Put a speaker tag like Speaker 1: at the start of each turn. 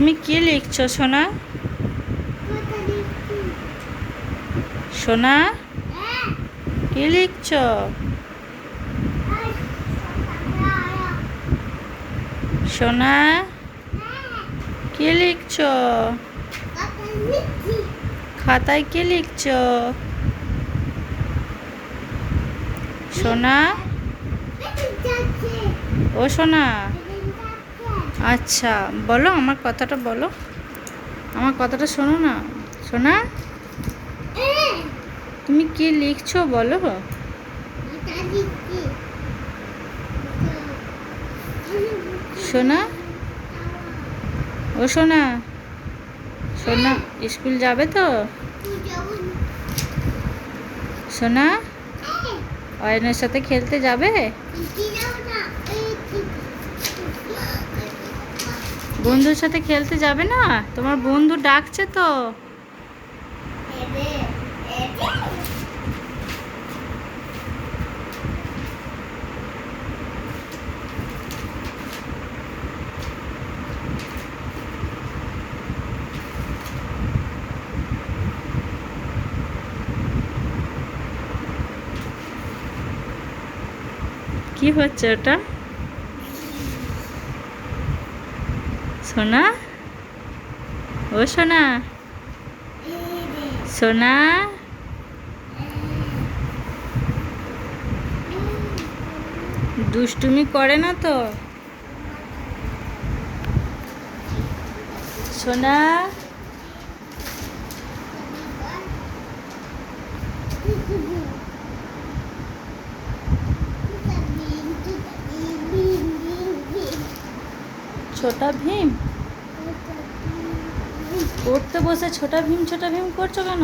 Speaker 1: তুমি কি লিখছো, সোনা? সোনা? কি লিখছো? সোনা? কি লিখছো? খাতায় কি লিখছো? সোনা? ও, সোনা? আচ্ছা বলো আমার কথাটা বলো। আমার কথাটা শোনো না। সোনা? তুমি কি লিখছো বলো? সোনা? ও সোনা। সোনা, স্কুল যাবে তো? সোনা? অয়নের সাথে খেলতে যাবে? বন্ধুর সাথে খেলতে যাবে না? তোমার বন্ধু ডাকছে তো। কি হচ্ছে ওটা? সোনা? ও সোনা? সোনা? দুষ্টুমি করে না তো? সোনা? ছোটা ভীম? পড়তে বসে ছোটা ভীম ছোটা ভীম করছ কেন?